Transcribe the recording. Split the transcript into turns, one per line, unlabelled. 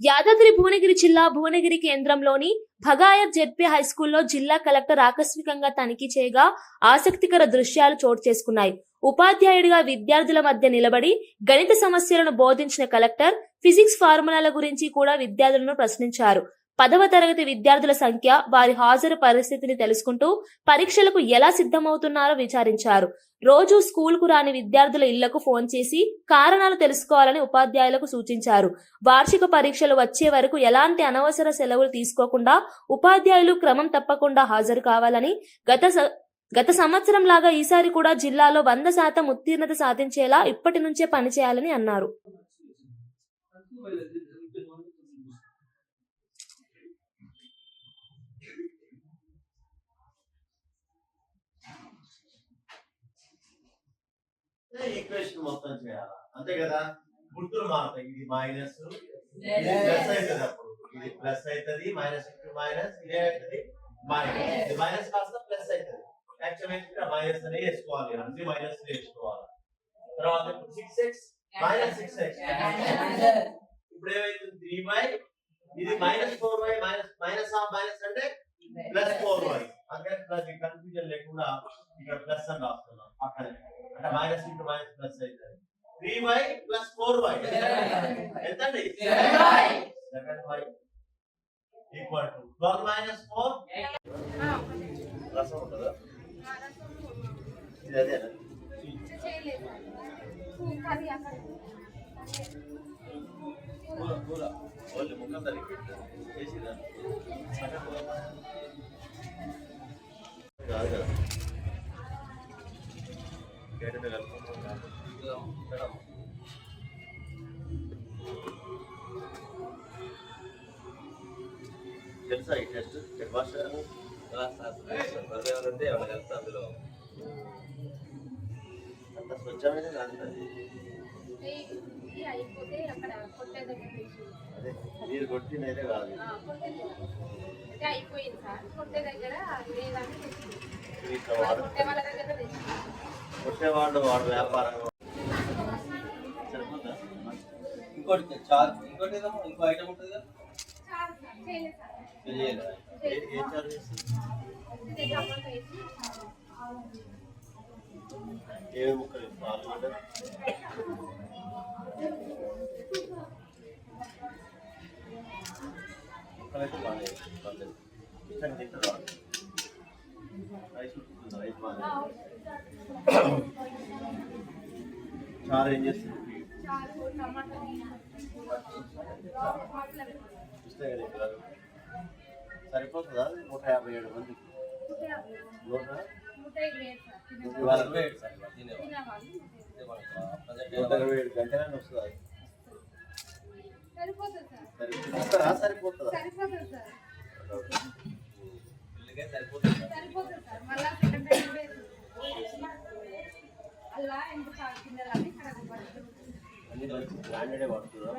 యాదాద్రి భువనగిరి జిల్లా భువనగిరి కేంద్రంలోని Bhagayath ZP high స్కూల్లో జిల్లా కలెక్టర్ ఆకస్మికంగా తనిఖీ చేయగా ఆసక్తికర దృశ్యాలు చోటు చేసుకున్నాయి. ఉపాధ్యాయుడిగా విద్యార్థుల మధ్య నిలబడి గణిత సమస్యలను బోధించిన కలెక్టర్ ఫిజిక్స్ ఫార్ములాల గురించి కూడా విద్యార్థులను ప్రశ్నించారు. పదవ తరగతి విద్యార్థుల సంఖ్య వారి హాజరు పరిస్థితిని తెలుసుకుంటూ పరీక్షలకు ఎలా సిద్ధమవుతున్నారో విచారించారు. రోజు స్కూల్కు రాని విద్యార్థుల ఇళ్ళకు ఫోన్ చేసి కారణాలు తెలుసుకోవాలని ఉపాధ్యాయులకు సూచించారు. వార్షిక పరీక్షలు వచ్చే వరకు ఎలాంటి అనవసర సెలవులు తీసుకోకుండా ఉపాధ్యాయులు క్రమం తప్పకుండా హాజరు కావాలని గత స- గత సంవత్సరం లాగా ఈసారి కూడా జిల్లాలో వంద శాతం ఉత్తీర్ణత సాధించేలా ఇప్పటి నుంచే పనిచేయాలని అన్నారు.
ఈక్వేషన్ మొత్తం చేయాలి? అంతే కదా? గుర్తులు మారుతాయి. ఇది మైనస్ ప్లస్ అవుతుంది అప్పుడు. ఇది ప్లస్ అవుతుంది మైనస్ ఇంటూ మైనస్ ఇదే అవుతుంది మైనస్ ఇది మైనస్ కాస్త ప్లస్ అవుతుంది. యాక్చువల్ ఇక్కడ మైనస్ అనే వేసుకోవాలి. అన్ని మైనస్ వేసుకోవాలి. తర్వాత ఇప్పుడు six x minus six x ఇప్పుడు ఏమైతుంది? త్రీ బై ఇది minus four by minus minus of minus అంటే ప్లస్ ఫోర్ వై అందుకని ప్లస్ కన్ఫ్యూజన్ లేకుండా ఇక్కడ ప్లస్ అని రాస్తున్నాం. అక్కడ. అంటే మైనస్ ఇంటూ మైనస్ ప్లస్ అవుతుంది three y plus four y ఎంత అండి seven y equal to twelve minus four రసం ఉంటుందా? ఇది అదేనా? కూర కూర. ఓన్లీ ముఖం దానికి చేసిదా కాదు కదా. గడ్డ కలుపుకుంటున్నాం తెలుసా ఈ టెస్ట్ హెడ్ మాస్టర్
ఏమైనా కలిస్తే అందులో?
అంత స్వచ్ఛమైన కాదు అది మీరు కొట్టినైతే కాదు.
అయిపోయింది సార్. కొట్టే దగ్గర లేదని కొట్టే వాళ్ళ
కొట్టేవాడు వాడు వ్యాపారం. సరిపోతుందా?
ఇంకోటి చార్జ్ ఇంకోటి ఏదో ఇంకో ఐటమ్ ఉంటుంది కదా?
ఏ- ఏ ముక్కలు ఆలుగడ్డ ముక్కలైతే బాగానే పర్లేదు. ఇష్టం తింటారు వాళ్ళు రైస్ ఉడుకుతుంది రైస్ బాగానే చారు ఏం చేస్తుంది సరిపోతుందా నూట యాభై ఏడు మంది నూట
ఇరవై
ఏడు
గంటలనే వస్తుంది
సరిపోతుంది సార్.
సరిపోతుందా సరిపోతుందా.
సార్. మళ్ళా సెకండ్ టైం అలా ఎంత చాలు కింద ఇక్కడ
అన్ని మంచి బ్రాండెడే వాడుతుందా